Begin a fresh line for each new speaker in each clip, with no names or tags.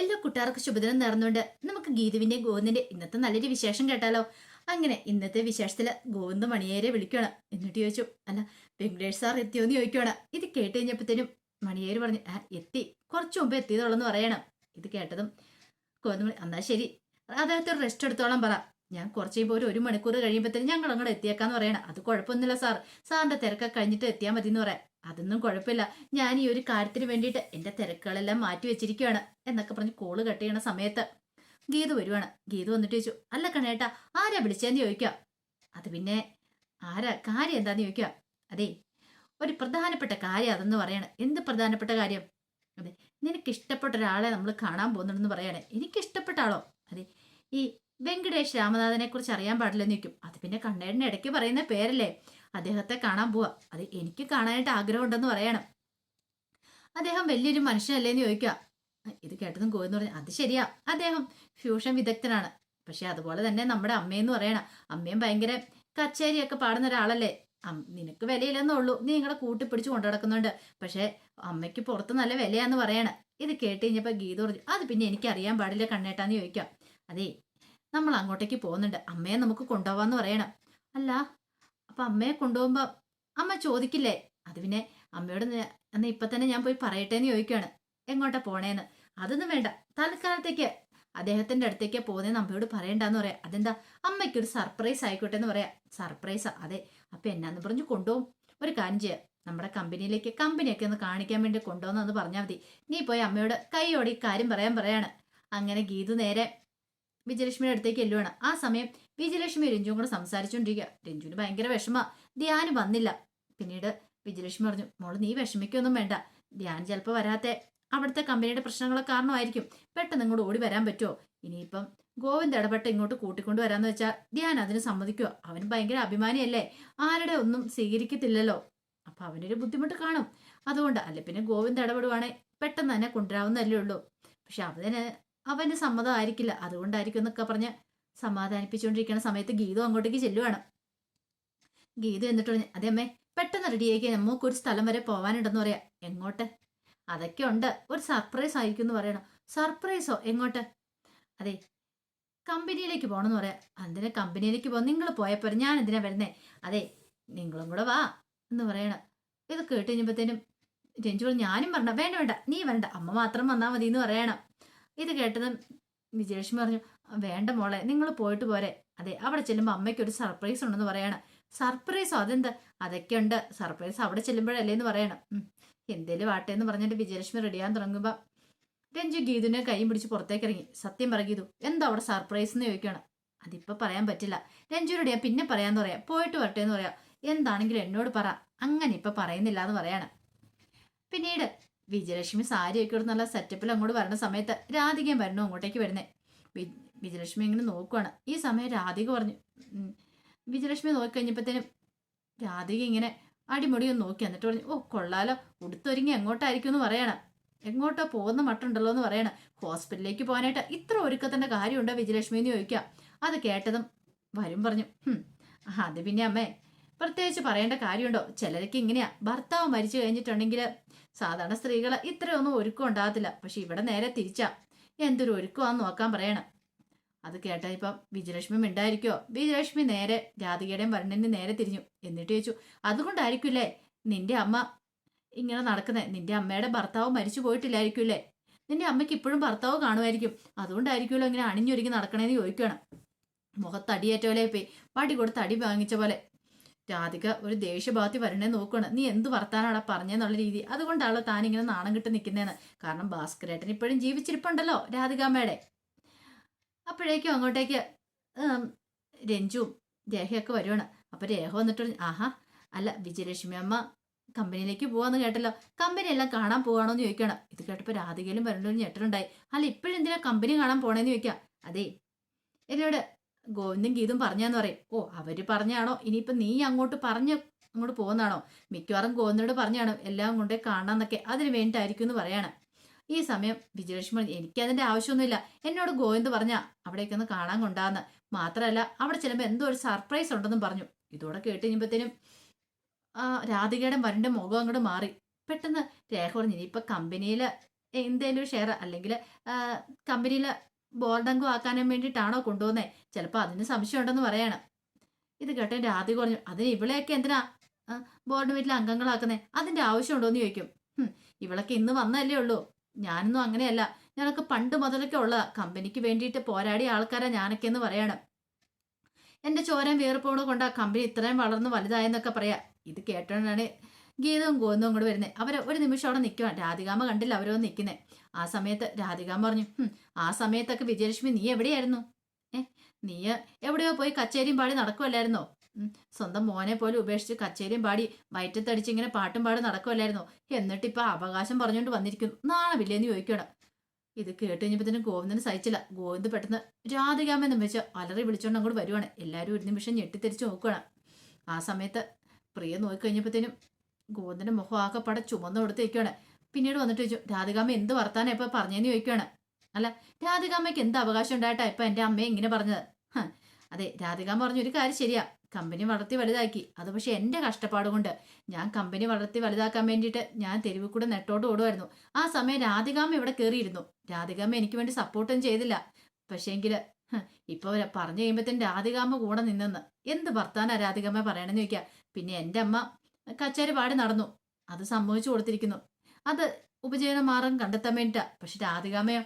എല്ലാ കൂട്ടുകാർക്കും ശുഭദിനം നേർന്നുണ്ട് നമുക്ക് ഗീതുവിന്റെ ഗോവിന്ദിന്റെ ഇന്നത്തെ നല്ലൊരു വിശേഷം കേട്ടാലോ? അങ്ങനെ ഇന്നത്തെ വിശേഷത്തിൽ ഗോവിന്ദ് മണിയേരെ വിളിക്കണം എന്നിട്ട് ചോദിച്ചു അല്ല വെങ്കടേഷ് സാർ എത്തിയോന്ന് ചോദിക്കണം ഇത് കേട്ട് കഴിഞ്ഞപ്പോഴത്തേനും മണിയേര് പറഞ്ഞു ആ എത്തി. കുറച്ചു മുമ്പ് എത്തിയതുള്ളെന്ന് പറയണം. ഇത് കേട്ടതും ഗോവിന്ദ് എന്നാ ശരി. അദ്ദേഹത്തെ റെസ്റ്റ് എടുത്തോളം പറ. ഞാൻ കുറച്ചേ കഴിയുമ്പോൾ ഒരു മണിക്കൂർ കഴിയുമ്പോഴത്തേനും ഞങ്ങൾ അങ്ങോട്ട് എത്തിയേക്കാന്ന് പറയണം. അത് കുഴപ്പമൊന്നുമില്ല സാർ. സാറിന്റെ തിരക്കൊക്കെ കഴിഞ്ഞിട്ട് എത്തിയാൽ മതി എന്ന് പറയാം. അതൊന്നും കുഴപ്പമില്ല ഞാൻ ഈ ഒരു കാര്യത്തിന് വേണ്ടിയിട്ട് എന്റെ തിരക്കുകളെല്ലാം മാറ്റി വെച്ചിരിക്കുകയാണ് എന്നൊക്കെ പറഞ്ഞ് കോൾ കട്ട് ചെയ്യണ സമയത്ത് ഗീതു വരുവാണ്. ഗീതു വന്നിട്ട് ചോദിച്ചു അല്ല കണേട്ടാ ആരാ വിളിച്ചതെന്ന് ചോദിക്കാം? അത് പിന്നെ ആരാ? കാര്യം എന്താന്ന് ചോദിക്കാം? അതെ ഒരു പ്രധാനപ്പെട്ട കാര്യം അതെന്ന് പറയണം. എന്ത് പ്രധാനപ്പെട്ട കാര്യം? അതെ നിനക്ക് ഇഷ്ടപ്പെട്ട ഒരാളെ നമ്മൾ കാണാൻ പോകുന്നുണ്ടെന്ന് പറയണേ. എനിക്ക് ഇഷ്ടപ്പെട്ട ആളോ? അതെ ഈ വെങ്കടേഷ് രാമനാഥനെ കുറിച്ച് അറിയാൻ പാടില്ലെന്ന് നിൽക്കും അത് പിന്നെ കണ്ണേടിന് ഇടയ്ക്ക് പറയുന്ന പേരല്ലേ? അദ്ദേഹത്തെ കാണാൻ പോവാ. അത് എനിക്ക് കാണാനായിട്ട് ആഗ്രഹമുണ്ടെന്ന് പറയണം. അദ്ദേഹം വലിയൊരു മനുഷ്യനല്ലേന്ന് ചോദിക്കുക ഇത് കേട്ടതും കോയെന്ന് പറഞ്ഞു അത് ശരിയാ. അദ്ദേഹം ഫ്യൂഷൻ വിദഗ്ധനാണ്. പക്ഷെ അതുപോലെ തന്നെ നമ്മുടെ അമ്മയെന്ന് പറയണം. അമ്മയും ഭയങ്കര കച്ചേരിയൊക്കെ പാടുന്ന ഒരാളല്ലേ. നിനക്ക് വിലയില്ലെന്നേ ഉള്ളൂ. നീ നിങ്ങളെ കൂട്ടിപ്പിടിച്ച് കൊണ്ടു നടക്കുന്നുണ്ട്. പക്ഷെ അമ്മയ്ക്ക് പുറത്ത് നല്ല വിലയാന്ന് പറയണം. ഇത് കേട്ട് കഴിഞ്ഞപ്പോൾ ഗീത പറഞ്ഞു അത് പിന്നെ എനിക്ക് അറിയാൻ പാടില്ല കണ്ണേട്ടാന്ന് ചോദിക്കാം അതേ നമ്മൾ അങ്ങോട്ടേക്ക് പോകുന്നുണ്ട്. അമ്മയെ നമുക്ക് കൊണ്ടുപോവാന്ന് പറയണം. അല്ല അപ്പൊ അമ്മയെ കൊണ്ടുപോകുമ്പോ അമ്മ ചോദിക്കില്ലേ? അത് പിന്നെ അമ്മയോട് എന്നാ ഇപ്പൊ തന്നെ ഞാൻ പോയി പറയട്ടെ എന്ന് ചോദിക്കുകയാണ് എങ്ങോട്ടാ പോണേന്ന്? അതൊന്നും വേണ്ട. തൽക്കാലത്തേക്ക് അദ്ദേഹത്തിന്റെ അടുത്തേക്ക് പോകുന്നതെന്ന് അമ്മയോട് പറയണ്ടെന്ന് പറയാം. അതെന്താ? അമ്മയ്ക്ക് ഒരു സർപ്രൈസ് ആയിക്കോട്ടെ എന്ന് പറയാം. സർപ്രൈസാ. അതെ അപ്പൊ എന്നാന്ന് പറഞ്ഞു കൊണ്ടുപോകും. ഒരു കാര്യം ചെയ്യാം. നമ്മുടെ കമ്പനിയിലേക്ക് കമ്പനിയൊക്കെ ഒന്ന് കാണിക്കാൻ വേണ്ടി കൊണ്ടുവന്നു പറഞ്ഞാൽ മതി. നീ പോയി അമ്മയോട് കൈയോടെ ഈ കാര്യം പറയാൻ പറയാണ്. അങ്ങനെ ഗീതു നേരെ വിജയലക്ഷ്മിയുടെ അടുത്തേക്ക് എല്ലുവാണ് ആ സമയം വിജയലക്ഷ്മി രഞ്ജുവും കൂടെ സംസാരിച്ചുകൊണ്ടിരിക്കുക. രഞ്ജുവിന് ഭയങ്കര വിഷമ. ധ്യാന് വന്നില്ല. പിന്നീട് വിജയലക്ഷ്മി പറഞ്ഞു മോൾ നീ വിഷമിക്കൊന്നും വേണ്ട. ധ്യാൻ ചിലപ്പോൾ വരാത്തെ. അവിടുത്തെ കമ്പനിയുടെ പ്രശ്നങ്ങളൊക്കെ കാരണമായിരിക്കും. പെട്ടെന്ന് ഇങ്ങോട്ട് ഓടി വരാൻ പറ്റുമോ? ഇനിയിപ്പം ഗോവിന്ദ് ഇടപെട്ട് ഇങ്ങോട്ട് കൂട്ടിക്കൊണ്ട് വരാന്ന് വെച്ചാൽ ധ്യാൻ അതിന് സമ്മതിക്കുമോ അവൻ ഭയങ്കര അഭിമാനിയല്ലേ? ആരുടെ ഒന്നും സ്വീകരിക്കത്തില്ലല്ലോ. അപ്പൊ അവനൊരു ബുദ്ധിമുട്ട് കാണും. അതുകൊണ്ട് അല്ലെ പിന്നെ ഗോവിന്ദ് ഇടപെടുവാണെ പെട്ടെന്ന് തന്നെ കൊണ്ടുവരാവുന്നതല്ലേ ഉള്ളൂ. പക്ഷെ അവന് അവന് സമ്മതമായിരിക്കില്ല അതുകൊണ്ടായിരിക്കും എന്നൊക്കെ പറഞ്ഞ് സമാധാനിപ്പിച്ചുകൊണ്ടിരിക്കുന്ന സമയത്ത് ഗീതു അങ്ങോട്ടേക്ക് ചെല്ലുവാണ്. ഗീതു എന്നിട്ട് പറഞ്ഞു അതെ അമ്മേ പെട്ടെന്ന് റെഡിയാക്കി നമുക്ക് ഒരു സ്ഥലം വരെ പോവാനുണ്ടെന്ന് പറയാം. എങ്ങോട്ട്? അതൊക്കെ ഉണ്ട്. ഒരു സർപ്രൈസ് ആയിരിക്കും എന്ന് പറയണം സർപ്രൈസോ എങ്ങോട്ട്? അതെ കമ്പനിയിലേക്ക് പോകണമെന്ന് പറയാം. അതിന് കമ്പനിയിലേക്ക് പോകാം നിങ്ങൾ പോയപ്പോൾ ഞാൻ എന്തിനാ വരുന്നേ? അതെ നിങ്ങളും കൂടെ വാ എന്ന് പറയണം. ഇത് കേട്ട് കഴിഞ്ഞപ്പോഴത്തേനും രഞ്ജു ഞാനും പറഞ്ഞ വേണ്ട വേണ്ട. നീ വരണ്ട. അമ്മ മാത്രം വന്നാൽ മതി എന്ന് പറയണം. ഇത് കേട്ടതും വിജയലക്ഷ്മി പറഞ്ഞു വേണ്ട മോളെ നിങ്ങൾ പോയിട്ട് പോരെ. അതെ അവിടെ ചെല്ലുമ്പോൾ അമ്മയ്ക്ക് ഒരു സർപ്രൈസ് ഉണ്ടെന്ന് പറയണം. സർപ്രൈസോ അതെന്താ? അതൊക്കെ ഉണ്ട് സർപ്രൈസ് അവിടെ ചെല്ലുമ്പോഴല്ലേ എന്ന് പറയണം. എന്തേലും ആട്ടെ എന്ന് പറഞ്ഞിട്ട് വിജയലക്ഷ്മി റെഡിയാൻ തുടങ്ങുമ്പോൾ രഞ്ജു ഗീതുവിനെ കൈയും പിടിച്ച് പുറത്തേക്ക് ഇറങ്ങി. സത്യം പറ ഗീതു എന്താ അവിടെ സർപ്രൈസ് എന്ന് ചോദിക്കണം അതിപ്പോ പറയാൻ പറ്റില്ല. രഞ്ജുവിനോട് ഞാൻ പിന്നെ പറയാന്ന് പറയാം. പോയിട്ട് വരട്ടെ എന്ന് പറയാം. എന്താണെങ്കിലും എന്നോട് പറ. അങ്ങനെ ഇപ്പൊ പറയുന്നില്ല എന്ന് പറയാണ്. പിന്നീട് വിജയലക്ഷ്മി സാരിയൊക്കെ ഇടുന്ന നല്ല സെറ്റപ്പിൽ അങ്ങോട്ട് വരണ സമയത്ത് രാധികയും വരണു അങ്ങോട്ടേക്ക് വരുന്നേ. വിജയലക്ഷ്മി ഇങ്ങനെ നോക്കുവാണ്. ഈ സമയം രാധിക പറഞ്ഞു വിജയലക്ഷ്മി നോക്കി കഴിഞ്ഞപ്പോഴത്തേനും രാധിക ഇങ്ങനെ അടിമുടിയൊന്ന് നോക്കി എന്നിട്ട് പറഞ്ഞു ഓ കൊള്ളാലോ ഉടുത്തൊരുങ്ങി എങ്ങോട്ടായിരിക്കും എന്ന് പറയണം. എങ്ങോട്ടോ പോകുന്ന മട്ടുണ്ടല്ലോ എന്ന് പറയണം. ഹോസ്പിറ്റലിലേക്ക് പോകാനായിട്ട് ഇത്ര ഒരുക്കത്തിന്റെ കാര്യമുണ്ടോ വിജയലക്ഷ്മി എന്ന് ചോദിക്കാം. അത് കേട്ടതും വരും പറഞ്ഞു "ഹും, അത് പിന്നെ അമ്മേ പ്രത്യേകിച്ച് പറയേണ്ട കാര്യമുണ്ടോ? ചിലരൊക്കെ ഇങ്ങനെയാ. ഭർത്താവ് മരിച്ചു കഴിഞ്ഞിട്ടുണ്ടെങ്കിൽ സാധാരണ സ്ത്രീകൾ ഇത്രയൊന്നും ഒരുക്കം ഉണ്ടാകത്തില്ല. പക്ഷെ ഇവിടെ നേരെ തിരിച്ചാ. എന്തൊരു ഒരുക്കമാന്ന് നോക്കാൻ പറയണം. അത് കേട്ടാ ഇപ്പം വിജയലക്ഷ്മി ഉണ്ടായിരിക്കോ വിജയലക്ഷ്മി നേരെ രാധികയുടെയും വർണന് നേരെ തിരിഞ്ഞു. എന്നിട്ട് ചോദിച്ചു അതുകൊണ്ടായിരിക്കില്ലേ നിന്റെ അമ്മ ഇങ്ങനെ നടക്കുന്നത് നിന്റെ അമ്മയുടെ ഭർത്താവ് മരിച്ചു പോയിട്ടില്ലായിരിക്കുമല്ലേ നിന്റെ അമ്മയ്ക്ക് ഇപ്പോഴും ഭർത്താവ് കാണുമായിരിക്കും. അതുകൊണ്ടായിരിക്കുമല്ലോ ഇങ്ങനെ അണിഞ്ഞൊരുങ്ങി നടക്കണേന്ന് ചോദിക്കണം മുഖത്തടിയേറ്റ പോലെ പോയി. വടി കൊടുത്ത് അടി വാങ്ങിച്ച പോലെ. രാധിക ഒരു ദേഷ്യഭാഗത്തി വരണേ നോക്കണം നീ എന്ത് വർത്താനാണ് പറഞ്ഞെന്നുള്ള രീതി? അതുകൊണ്ടാണല്ലോ താൻ ഇങ്ങനെ നാണം കിട്ട് നിൽക്കുന്നതെന്ന് കാരണം ഭാസ്കരേട്ടൻ ഇപ്പോഴും ജീവിച്ചിരിപ്പുണ്ടല്ലോ രാധികാമ്മയുടെ. അപ്പോഴേക്കും അങ്ങോട്ടേക്ക് രഞ്ജുവും രേഖയൊക്കെ വരുവാണ്. അപ്പോൾ രേഖ വന്നിട്ട് ആഹാ അല്ല വിജയലക്ഷ്മി അമ്മ കമ്പനിയിലേക്ക് പോവാന്ന് കേട്ടല്ലോ. കമ്പനി എല്ലാം കാണാൻ പോവാണോ എന്ന് ചോദിക്കണം. ഇത് കേട്ടപ്പോൾ രാധികയിലും വരണ്ടൊരു ഞെട്ടലുണ്ടായി. അല്ല ഇപ്പോഴെന്തിനാ കമ്പനി കാണാൻ പോണേന്ന് ചോദിക്കാം? അതെ എന്നോട് ഗോവിന്ദും ഗീതും പറഞ്ഞാന്ന് പറയും. ഓ അവർ പറഞ്ഞാണോ? ഇനിയിപ്പൊ നീ അങ്ങോട്ട് പറഞ്ഞ് അങ്ങോട്ട് പോകുന്നതാണോ? മിക്കവാറും ഗോവിന്ദനോട് പറഞ്ഞാണ് എല്ലാം കൊണ്ടേ കാണാന്നൊക്കെ അതിന് വേണ്ടിയിട്ടായിരിക്കും എന്ന് പറയാണ്. ഈ സമയം വിജയലക്ഷ്മി പറഞ്ഞു എനിക്ക് അതിന്റെ ആവശ്യമൊന്നുമില്ല. എന്നോട് ഗോവിന്ദ് പറഞ്ഞ അവിടേക്ക് ഒന്ന് കാണാൻ കൊണ്ടാന്ന്. മാത്രമല്ല അവിടെ ചെല്ലുമ്പോൾ എന്തോ ഒരു സർപ്രൈസ് ഉണ്ടെന്നും പറഞ്ഞു. ഇതോടെ കേട്ട് കഴിയുമ്പോഴത്തേനും രാധികയുടെ വരന്റെ മുഖം അങ്ങോട്ട് മാറി. പെട്ടെന്ന് രേഖ പറഞ്ഞു ഇനിയിപ്പൊ കമ്പനിയിൽ എന്തേലും ഷെയർ അല്ലെങ്കിൽ കമ്പനിയിൽ ബോർഡംഗം ആക്കാനും വേണ്ടിയിട്ടാണോ കൊണ്ടുപോകുന്നത് ചിലപ്പോൾ അതിന് സംശയം ഉണ്ടെന്ന് പറയാണ്. ഇത് കേട്ടോ രാധി കുറഞ്ഞു അതിന് ഇവളെയൊക്കെ എന്തിനാ ബോർഡ് വീട്ടിലെ അംഗങ്ങളാക്കുന്നത് അതിന്റെ ആവശ്യമുണ്ടോയെന്ന് ചോദിക്കും. ഇവളൊക്കെ ഇന്ന് വന്നല്ലേ ഉള്ളൂ. ഞാനൊന്നും അങ്ങനെയല്ല. ഞാനൊക്കെ പണ്ട് മുതലൊക്കെ ഉള്ള കമ്പനിക്ക് വേണ്ടിയിട്ട് പോരാടിയ ആൾക്കാരാ ഞാനൊക്കെ എന്ന് പറയണം. എന്റെ ചോരം വീർപ്പോട് കൊണ്ട് ആ കമ്പനി ഇത്രയും വളർന്ന് വലുതായെന്നൊക്കെ പറയാം. ഇത് കേട്ടോണ്ടാണ് ഗീതവും ഗോന്നും കൂടെ വരുന്നത് അവർ ഒരു നിമിഷം അവിടെ നിൽക്കുവാൻ രാധികാമ കണ്ടില്ല അവരോ നിൽക്കുന്നത് ആ സമയത്ത് രാധിക പറഞ്ഞു ആ സമയത്തൊക്കെ വിജയലക്ഷ്മി നീ എവിടെയായിരുന്നു? ഏ നീ എവിടെയോ പോയി കച്ചേരിയും പാടി നടക്കുമല്ലായിരുന്നോ സ്വന്തം മോനെ പോലെ ഉപേക്ഷിച്ച് കച്ചേരിയും പാടി വയറ്റത്തടിച്ച് ഇങ്ങനെ പാട്ടും പാടി നടക്കുമല്ലായിരുന്നോ എന്നിട്ട് അവകാശം പറഞ്ഞുകൊണ്ട് വന്നിരിക്കുന്നു. നാണമില്ലേന്ന് ചോദിക്കണം ഇത് കേട്ട് കഴിഞ്ഞപ്പോഴത്തേനും ഗോവിന്ദന് സഹിച്ചില്ല. ഗോവിന്ദ് പെട്ടെന്ന് രാധികാമെന്ന് വെച്ച് അലറി വിളിച്ചോണ്ട് അങ്ങോട്ട് വരുവാണ്. എല്ലാവരും ഒരു നിമിഷം ഞെട്ടിത്തിരിച്ച് നോക്കുകയാണ് ആ സമയത്ത് പ്രിയ നോക്കിക്കഴിഞ്ഞപ്പോഴത്തേനും ഗോവിന്ദന്റെ മുഖം ആകെ പട ചുമന്നു കൊടുത്തേക്കാണ് പിന്നീട് വന്നിട്ട് ചോദിച്ചു രാധികാമ്മ എന്ത് വർത്താനം ഇപ്പൊ പറഞ്ഞെന്ന് ചോദിക്കുകയാണ് അല്ല രാധികാമ്മയ്ക്ക് എന്ത് അവകാശം ഉണ്ടായിട്ടാ ഇപ്പൊ എന്റെ അമ്മയെ ഇങ്ങനെ പറഞ്ഞത്? അതെ രാധികാമ്മ പറഞ്ഞു ഒരു കാര്യം ശരിയാ. കമ്പനി വളർത്തി വലുതാക്കി. അത് പക്ഷെ എന്റെ കഷ്ടപ്പാട് കൊണ്ട് ഞാൻ കമ്പനി വളർത്തി വലുതാക്കാൻ വേണ്ടിയിട്ട് ഞാൻ തെരുവിൽ കൂടെ നെട്ടോട്ട് ഓടുമായിരുന്നു ആ സമയം രാധികാമ്മ ഇവിടെ കയറിയിരുന്നു രാധികാമ്മ എനിക്ക് വേണ്ടി സപ്പോർട്ടും ചെയ്തില്ല. പക്ഷേ എങ്കിൽ ഇപ്പൊ പറഞ്ഞു കഴിയുമ്പോഴത്തേനും രാധികാമ്മ കൂടെ നിന്നെന്ന്. എന്ത് ഭർത്താനാ രാധികാമ്മ പറയണമെന്ന് ചോദിക്കുക പിന്നെ എന്റെ അമ്മ കച്ചേരി പാടി നടന്നു. അത് സമ്മതിച്ചു കൊടുത്തിരിക്കുന്നു. അത് ഉപജീവന മാർഗം കണ്ടെത്താൻ വേണ്ടിട്ടാ പക്ഷെ രാധികാമയോ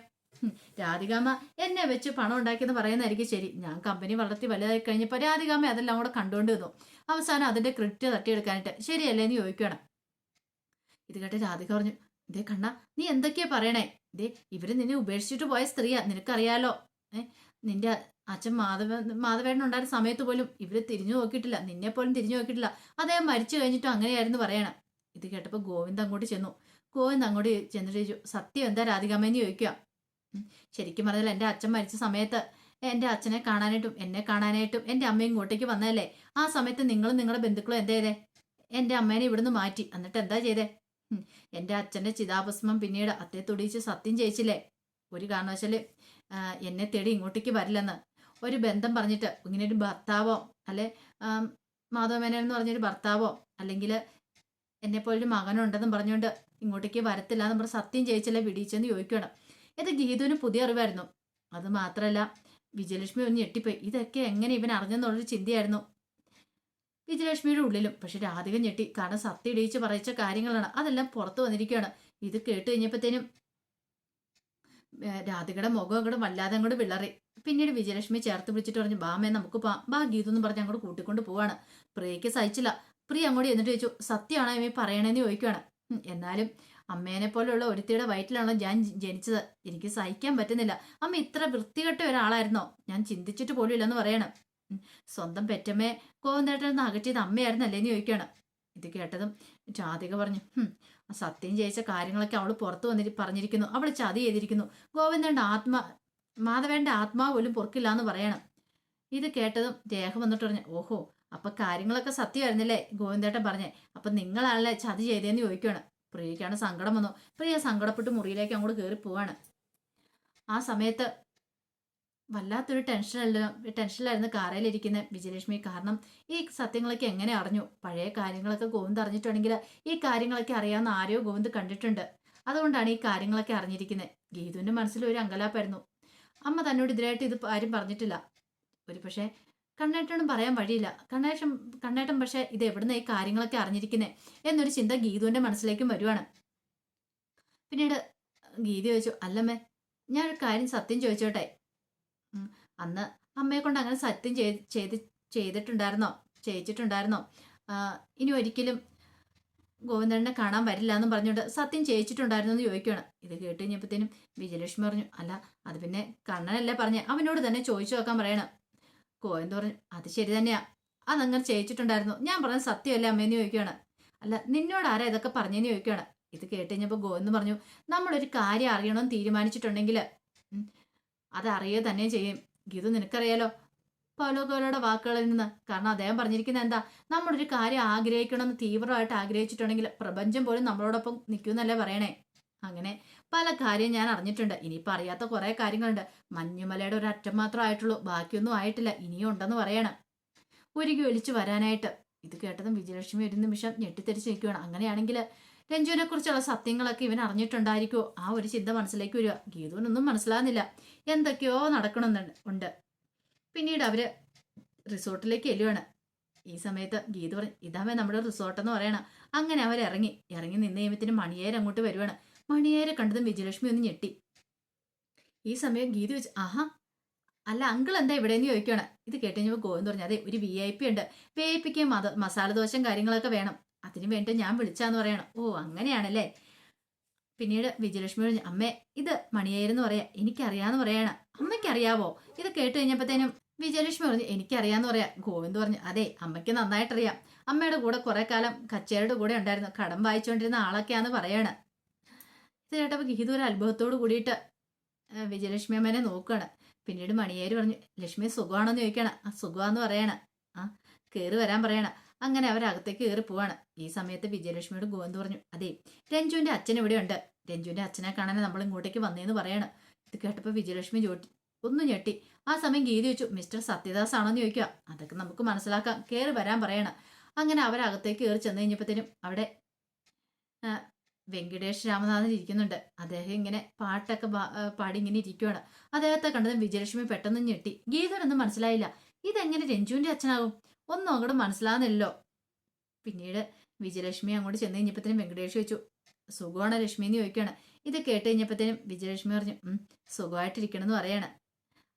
രാധികാമ എന്നെ വെച്ച് പണം ഉണ്ടാക്കിയെന്ന് പറയുന്നതായിരിക്കും ശരി. ഞാൻ കമ്പനി വളർത്തി വലുതായി കഴിഞ്ഞപ്പോൾ രാധികാമ്മ അതെല്ലാം കൂടെ കണ്ടുകൊണ്ട് നിന്നു അവസാനം അതിന്റെ ക്രെഡിറ്റ് തട്ടിയെടുക്കാനായിട്ട് ശരിയല്ലേ എന്ന് ചോദിക്കണം ഇത് കേട്ട് രാധിക പറഞ്ഞു ഇതേ കണ്ണ നീ എന്തൊക്കെയാ പറയണേ? ഇതേ ഇവർ നിന്നെ ഉപേക്ഷിച്ചിട്ട് പോയ സ്ത്രീയാ. നിനക്കറിയാലോ? ഏ നിന്റെ അച്ഛൻ മാധവ മാധവേണ്ണുണ്ടായ സമയത്ത് പോലും ഇവർ തിരിഞ്ഞു നോക്കിയിട്ടില്ല. നിന്നെ പോലും തിരിഞ്ഞു നോക്കിയിട്ടില്ല. അദ്ദേഹം മരിച്ചു കഴിഞ്ഞിട്ടും അങ്ങനെയായിരുന്നു പറയണം. ഇത് കേട്ടപ്പോൾ ഗോവിന്ദ് അങ്ങോട്ട് ചെന്നു. ഗോവിന്ദ് അങ്ങോട്ട് ചെന്നിട്ട് ചോദിച്ചു സത്യം എന്താ രാധികാമ്മയെന്ന് ചോദിക്കുക. ശരിക്കും പറഞ്ഞാൽ എന്റെ അച്ഛൻ മരിച്ച സമയത്ത് എന്റെ അച്ഛനെ കാണാനായിട്ടും എന്നെ കാണാനായിട്ടും എന്റെ അമ്മയും ഇങ്ങോട്ടേക്ക് വന്നതല്ലേ? ആ സമയത്ത് നിങ്ങളും നിങ്ങളുടെ ബന്ധുക്കളും എന്താ ചെയ്തേ? എന്റെ അമ്മേനെ ഇവിടുന്ന് മാറ്റി. എന്നിട്ട് എന്താ ചെയ്തേ? എന്റെ അച്ഛന്റെ ചിതാഭസ്മം പിന്നീട് അത്തേ തൊടിയിച്ച് സത്യം ചെയ്യിച്ചില്ലേ? ഒരു കാരണവശാൽ എന്നെ തേടി ഇങ്ങോട്ടേക്ക് വരില്ലെന്ന്. ഒരു ബന്ധം പറഞ്ഞിട്ട് ഇങ്ങനെ ഒരു ഭർത്താവോ അല്ലെ മാധവമേനൻ മാധവ മേനോൻ എന്ന് പറഞ്ഞൊരു ഭർത്താവോ അല്ലെങ്കിൽ എന്നെപ്പോലൊരു മകനുണ്ടെന്നും പറഞ്ഞുകൊണ്ട് ഇങ്ങോട്ടേക്ക് വരത്തില്ല നമ്മൾ സത്യം ചെയ്യിച്ചല്ല വിടിയിച്ചെന്ന് ചോദിക്കണം ഇത് ഗീതുവിന് പുതിയ അറിവായിരുന്നു. അത് മാത്രമല്ല വിജയലക്ഷ്മി ഒന്ന് ഞെട്ടിപ്പോയി. ഇതൊക്കെ എങ്ങനെ ഇവൻ അറിഞ്ഞെന്നുള്ളൊരു ചിന്തയായിരുന്നു വിജയലക്ഷ്മിയുടെ ഉള്ളിലും. പക്ഷെ രാധിക ഞെട്ടി. കാരണം സത്യം ഇടിയിച്ച് പറയിച്ച കാര്യങ്ങളാണ്. അതെല്ലാം പുറത്തു വന്നിരിക്കുകയാണ്. ഇത് കേട്ട് കഴിഞ്ഞപ്പോഴത്തേനും രാധികയുടെ മുഖം അങ്ങോട്ട് വല്ലാതെ അങ്ങോട്ട് വിളറി. പിന്നീട് വിജയലക്ഷ്മി ചേർത്ത് പിടിച്ചിട്ട് പറഞ്ഞു ബാമേ നമുക്ക് പോവാം. ബാ ഗീതു എന്ന് പറഞ്ഞ് അങ്ങോട്ട് കൂട്ടിക്കൊണ്ട് പോവാണ്. പ്രിയയ്ക്ക് സഹിച്ചില്ല. പ്രിയ അങ്ങോട്ട് എന്നിട്ട് ചോദിച്ചു സത്യമാണോ ഇവ പറയണേന്ന് ചോദിക്കുകയാണ്. എന്നാലും അമ്മേനെ പോലെയുള്ള ഒരുത്തിയുടെ വയറ്റിലാണോ ഞാൻ ജനിച്ചത്. എനിക്ക് സഹിക്കാൻ പറ്റുന്നില്ല. അമ്മ ഇത്ര വൃത്തികെട്ട ഒരാളായിരുന്നോ? ഞാൻ ചിന്തിച്ചിട്ട് പോലും ഇല്ലെന്ന് പറയണം. സ്വന്തം പെറ്റമ്മയെ കോവന്തേട്ടൻ നിന്ന് അകറ്റിയത് അമ്മയായിരുന്നല്ലേ എന്ന് ചോദിക്കുകയാണ് ഇത് കേട്ടതും ജാതിക പറഞ്ഞു സത്യം ചെയ്യിച്ച കാര്യങ്ങളൊക്കെ അവൾ പുറത്തു വന്നിട്ട് പറഞ്ഞിരിക്കുന്നു. അവൾ ചതി ചെയ്തിരിക്കുന്നു. ഗോവിന്ദന്റെ ആത്മാ മാധവേന്റെ ആത്മാവ് പോലും പൊറുക്കില്ല എന്ന് പറയണം. ഇത് കേട്ടതും രേഖ വന്നിട്ട് പറഞ്ഞു ഓഹോ അപ്പൊ കാര്യങ്ങളൊക്കെ സത്യമായിരുന്നില്ലേ ഗോവിന്ദേട്ടൻ പറഞ്ഞേ. അപ്പൊ നിങ്ങളാണല്ലേ ചതി ചെയ്തേന്ന് ചോദിക്കുകയാണ് പ്രിയക്കാണ് സങ്കടം വന്നു. പ്രിയ സങ്കടപ്പെട്ട് മുറിയിലേക്ക് അങ്ങോട്ട് കയറി പോവാണ്. ആ സമയത്ത് വല്ലാത്തൊരു ടെൻഷനല്ല ടെൻഷനിലായിരുന്നു കാറയിലിരിക്കുന്ന വിജയലക്ഷ്മി. കാരണം ഈ സത്യങ്ങളൊക്കെ എങ്ങനെ അറിഞ്ഞു? പഴയ കാര്യങ്ങളൊക്കെ ഗോവിന്ദ് അറിഞ്ഞിട്ടുണ്ടെങ്കിൽ ഈ കാര്യങ്ങളൊക്കെ അറിയാവുന്ന ആരെയോ ഗോവിന്ദ് കണ്ടിട്ടുണ്ട്. അതുകൊണ്ടാണ് ഈ കാര്യങ്ങളൊക്കെ അറിഞ്ഞിരിക്കുന്നത് ഗീതുവിന്റെ മനസ്സിൽ ഒരു അങ്കലാപ്പായിരുന്നു. അമ്മ തന്നോട് ഇതിനായിട്ട് ഇത് ആരും പറഞ്ഞിട്ടില്ല. ഒരു പക്ഷേ കണ്ണേട്ടനും പറയാൻ വഴിയില്ല. കണ്ണേട്ടൻ കണ്ണേട്ടൻ പക്ഷെ ഇത് എവിടുന്ന ഈ കാര്യങ്ങളൊക്കെ അറിഞ്ഞിരിക്കുന്നേ? എന്നൊരു ചിന്ത ഗീതുവിന്റെ മനസ്സിലേക്കും വരുവാണ്. പിന്നീട് ഗീത ചോദിച്ചു അല്ലമ്മേ ഞാനൊരു കാര്യം സത്യം ചോദിച്ചോട്ടെ? അന്ന് അമ്മയെ കൊണ്ട് അങ്ങനെ സത്യം ചെയ്ത് ചെയ്ത് ചെയ്തിട്ടുണ്ടായിരുന്നോ? ചെയ്യിച്ചിട്ടുണ്ടായിരുന്നോ? ഇനി ഒരിക്കലും ഗോവിന്ദനെ കാണാൻ വരില്ല എന്ന് പറഞ്ഞുകൊണ്ട് സത്യം ചെയ്യിച്ചിട്ടുണ്ടായിരുന്നു എന്ന് ചോദിക്കുകയാണ് ഇത് കേട്ട് കഴിഞ്ഞപ്പോഴത്തേനും വിജയലക്ഷ്മി പറഞ്ഞു അല്ല അത് പിന്നെ കണ്ണനല്ലേ പറഞ്ഞേ? അവനോട് തന്നെ ചോദിച്ചു നോക്കാൻ പറയണം. പറഞ്ഞു അത് ശരി തന്നെയാ. അതങ്ങനെ ചെയ്യിച്ചിട്ടുണ്ടായിരുന്നു. ഞാൻ പറഞ്ഞ സത്യമല്ലേ അമ്മേന്ന് ചോദിക്കുകയാണ് അല്ല നിന്നോട് ആരാ ഇതൊക്കെ പറഞ്ഞെന്ന് ചോദിക്കുകയാണ് ഇത് കേട്ട് കഴിഞ്ഞപ്പോൾ ഗോവിന്ദ് പറഞ്ഞു നമ്മളൊരു കാര്യം അറിയണമെന്ന് തീരുമാനിച്ചിട്ടുണ്ടെങ്കിൽ അതറിയുക തന്നെ ചെയ്യും. ഗീതു നിനക്കറിയാലോ പൗലോകോലോടെ വാക്കുകളിൽ നിന്ന്. കാരണം അദ്ദേഹം പറഞ്ഞിരിക്കുന്നത് എന്താ? നമ്മളൊരു കാര്യം ആഗ്രഹിക്കണമെന്ന് തീവ്രമായിട്ട് ആഗ്രഹിച്ചിട്ടുണ്ടെങ്കിൽ പ്രപഞ്ചം പോലും നമ്മളോടൊപ്പം നിൽക്കുമെന്നല്ലേ പറയണേ. അങ്ങനെ പല കാര്യം ഞാൻ അറിഞ്ഞിട്ടുണ്ട്. ഇനിയിപ്പോൾ അറിയാത്ത കുറേ കാര്യങ്ങളുണ്ട്. മഞ്ഞുമലയുടെ ഒരു അറ്റം മാത്രം ആയിട്ടുള്ളൂ. ബാക്കിയൊന്നും ആയിട്ടില്ല. ഇനിയും ഉണ്ടെന്ന് പറയണം. ഒരുക്കി ഒലിച്ചു വരാനായിട്ട്. ഇത് കേട്ടതും വിജയലക്ഷ്മി ഒരു നിമിഷം ഞെട്ടിത്തെറിച്ച് നിൽക്കുകയാണ്. അങ്ങനെയാണെങ്കിൽ രഞ്ജുവിനെ കുറിച്ചുള്ള സത്യങ്ങളൊക്കെ ഇവൻ അറിഞ്ഞിട്ടുണ്ടായിരിക്കുമോ ആ ഒരു ചിന്ത മനസ്സിലേക്ക് വരിക. ഗീതുവിനൊന്നും മനസ്സിലാകുന്നില്ല. എന്തൊക്കെയോ നടക്കണമെന്നുണ്ട്. ഉണ്ട് പിന്നീട് അവർ റിസോർട്ടിലേക്ക് എല്ലുവാണ്. ഈ സമയത്ത് ഗീതു പറഞ്ഞു ഇതാവേ നമ്മുടെ റിസോർട്ട് എന്ന് പറയണം. അങ്ങനെ അവർ ഇറങ്ങി ഇറങ്ങി നിന്ന് കഴിയുമ്പത്തിന് മണിയേരം അങ്ങോട്ട് വരുവാണ്. മണിയേരെ കണ്ടതും വിജയലക്ഷ്മി ഒന്ന് ഞെട്ടി. ഈ സമയം ഗീത വെച്ച് ആഹാ അല്ല അങ്കിൾ എന്താ ഇവിടെ നിന്ന് ചോദിക്കുകയാണ് ഇത് കേട്ട് കഴിഞ്ഞപ്പോൾ ഗോവിന്ദ് പറഞ്ഞു അതെ ഒരു വി ഐ പി ഉണ്ട്. വി ഐ പിക്ക് മസാല ദോശയും കാര്യങ്ങളൊക്കെ വേണം. അതിന് വേണ്ടി ഞാൻ വിളിച്ചാന്ന് പറയണം. ഓ അങ്ങനെയാണല്ലേ? പിന്നീട് വിജയലക്ഷ്മി പറഞ്ഞു അമ്മേ ഇത് മണിയായിരുന്നു പറയാ. എനിക്കറിയാന്ന് പറയണം. അമ്മയ്ക്ക് അറിയാവോ ഇത് കേട്ട് കഴിഞ്ഞപ്പോഴത്തേനും വിജയലക്ഷ്മി പറഞ്ഞു എനിക്കറിയാന്ന് പറയാ. ഗോവിന്ദ് പറഞ്ഞു അതെ അമ്മയ്ക്ക് നന്നായിട്ടറിയാം. അമ്മയുടെ കൂടെ കുറെ കാലം കച്ചേരിയുടെ കൂടെ ഉണ്ടായിരുന്നു. കടം വായിച്ചുകൊണ്ടിരുന്ന ആളൊക്കെയാന്ന് പറയാണ്. ഇത് കേട്ടപ്പോൾ ഗീത ഒരു അത്ഭുതത്തോട് കൂടിയിട്ട് വിജയലക്ഷ്മി അമ്മേനെ നോക്കുകയാണ് പിന്നീട് മണിയേര് പറഞ്ഞു ലക്ഷ്മി സുഖമാണെന്ന് ചോദിക്കണം. ആ സുഖമാന്ന് പറയണം. ആ കയറി വരാൻ പറയണം. അങ്ങനെ അവരകത്തേക്ക് കയറി പോവാണ്. ഈ സമയത്ത് വിജയലക്ഷ്മിയോട് ഗോവിന്ദ് പറഞ്ഞു അതെ രഞ്ജുവിന്റെ അച്ഛൻ ഇവിടെ ഉണ്ട്. രഞ്ജുവിന്റെ അച്ഛനെ കാണാൻ നമ്മൾ ഇങ്ങോട്ടേക്ക് വന്നേന്ന് പറയണം. ഇത് കേട്ടപ്പോൾ വിജയലക്ഷ്മി ചോട്ടി ഒന്ന് ഞെട്ടി. ആ സമയം ഗീതി വെച്ചു മിസ്റ്റർ സത്യദാസ് ആണോന്ന് ചോദിക്കുക അതൊക്കെ നമുക്ക് മനസ്സിലാക്കാം. കയറി വരാൻ പറയണം. അങ്ങനെ അവരകത്തേക്ക് കയറി ചെന്ന് കഴിഞ്ഞപ്പോഴത്തേനും അവിടെ വെങ്കടേഷ് രാമനാഥൻ ഇരിക്കുന്നുണ്ട്. അദ്ദേഹം ഇങ്ങനെ പാട്ടൊക്കെ പാടി ഇങ്ങനെ ഇരിക്കുവാണ്. അദ്ദേഹത്തെ കണ്ടതും വിജയലക്ഷ്മി പെട്ടെന്ന് ഞെട്ടി. ഗീതനൊന്നും മനസ്സിലായില്ല. ഇതെങ്ങനെ രഞ്ജുവിന്റെ അച്ഛനാകും? ഒന്നും അങ്ങോട്ട് മനസ്സിലാകുന്നില്ലല്ലോ പിന്നീട് വിജയലക്ഷ്മി അങ്ങോട്ട് ചെന്ന് കഴിഞ്ഞപ്പോഴത്തേനും വെങ്കടേഷ് ചോദിച്ചു സുഖമാണ് ലക്ഷ്മി? എന്ന് ചോദിക്കുകയാണ്. ഇത് കേട്ട് കഴിഞ്ഞപ്പോഴത്തേനും വിജയലക്ഷ്മി പറഞ്ഞു ഉം സുഖമായിട്ടിരിക്കണം എന്ന് പറയാണ്.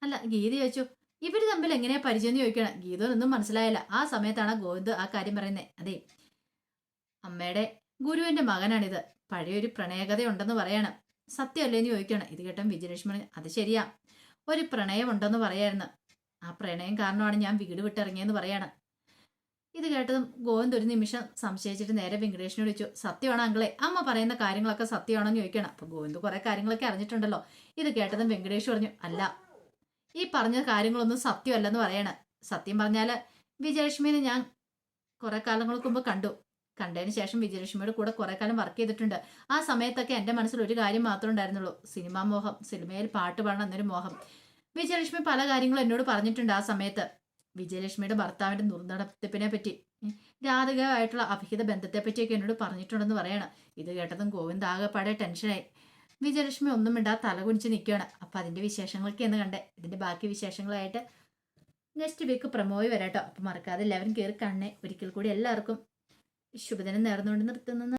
അല്ല ഗീത ചോദിച്ചു ഇവർ തമ്മിൽ എങ്ങനെയാ പരിചയം? എന്ന് ചോദിക്കണം ഗീതനൊന്നും മനസ്സിലായില്ല. ആ സമയത്താണ് ഗോവിന്ദ് ആ കാര്യം പറയുന്നത്. അതെ അമ്മയുടെ ഗുരുവിന്റെ മകനാണിത്. പഴയൊരു പ്രണയകഥയുണ്ടെന്ന് പറയണം. സത്യമല്ലേ എന്ന് ചോദിക്കണം ഇത് കേട്ടൻ വിജയലക്ഷ്മി അത് ശരിയാ. ഒരു പ്രണയം ഉണ്ടെന്ന് പറയായിരുന്നു. ആ പ്രണയം കാരണമാണ് ഞാൻ വീട് വിട്ടിറങ്ങിയെന്ന് പറയാണ്. ഇത് കേട്ടതും ഗോവിന്ദ് ഒരു നിമിഷം സംശയിച്ചിട്ട് നേരെ വെങ്കടേഷിനോട് ചോദിച്ചു സത്യമാണോ അങ്കിളെ? അമ്മ പറയുന്ന കാര്യങ്ങളൊക്കെ സത്യമാണോ എന്ന് ചോദിക്കണം അപ്പൊ ഗോവിന്ദ് കുറെ കാര്യങ്ങളൊക്കെ അറിഞ്ഞിട്ടുണ്ടല്ലോ. ഇത് കേട്ടതും വെങ്കടേഷ് പറഞ്ഞു അല്ല ഈ പറഞ്ഞ കാര്യങ്ങളൊന്നും സത്യമല്ലെന്ന് പറയണ. സത്യം പറഞ്ഞാൽ വിജയലക്ഷ്മിനെ ഞാൻ കുറെ കാലങ്ങൾക്ക് മുമ്പ് കണ്ടു. കണ്ടതിന് ശേഷം വിജയലക്ഷ്മിയുടെ കൂടെ കുറെ കാലം വർക്ക് ചെയ്തിട്ടുണ്ട്. ആ സമയത്തൊക്കെ എന്റെ മനസ്സിൽ ഒരു കാര്യം മാത്രമേ ഉണ്ടായിരുന്നുള്ളൂ. സിനിമാ മോഹം സിനിമയിൽ പാട്ട് പാടണം എന്നൊരു മോഹം. വിജയലക്ഷ്മി പല കാര്യങ്ങളും എന്നോട് പറഞ്ഞിട്ടുണ്ട് ആ സമയത്ത്. വിജയലക്ഷ്മിയുടെ ഭർത്താവിന്റെ ദുർനടത്തിപ്പിനെ പറ്റി. രാധികമായിട്ടുള്ള അഭിഹിത ബന്ധത്തെ പറ്റിയൊക്കെ എന്നോട് പറഞ്ഞിട്ടുണ്ടെന്ന് പറയണം. ഇത് കേട്ടതും ഗോവിന്ദ് ആകെപ്പാടെ ടെൻഷനായി. വിജയലക്ഷ്മി ഒന്നും മിണ്ടാ തല കുനിച്ച് നിൽക്കുകയാണ്. അപ്പൊ അതിന്റെ വിശേഷങ്ങളൊക്കെ എന്ന് കണ്ടേ. ഇതിന്റെ ബാക്കി വിശേഷങ്ങളായിട്ട് നെക്സ്റ്റ് വീക്ക് പ്രമോയി വരാട്ടോ. അപ്പൊ മറക്കാതെ എല്ലാവരും കയറി കണ്ണേ. ഒരിക്കൽ കൂടി എല്ലാവർക്കും ശുഭദിനം നേർന്നുകൊണ്ട് നിർത്തുന്നു.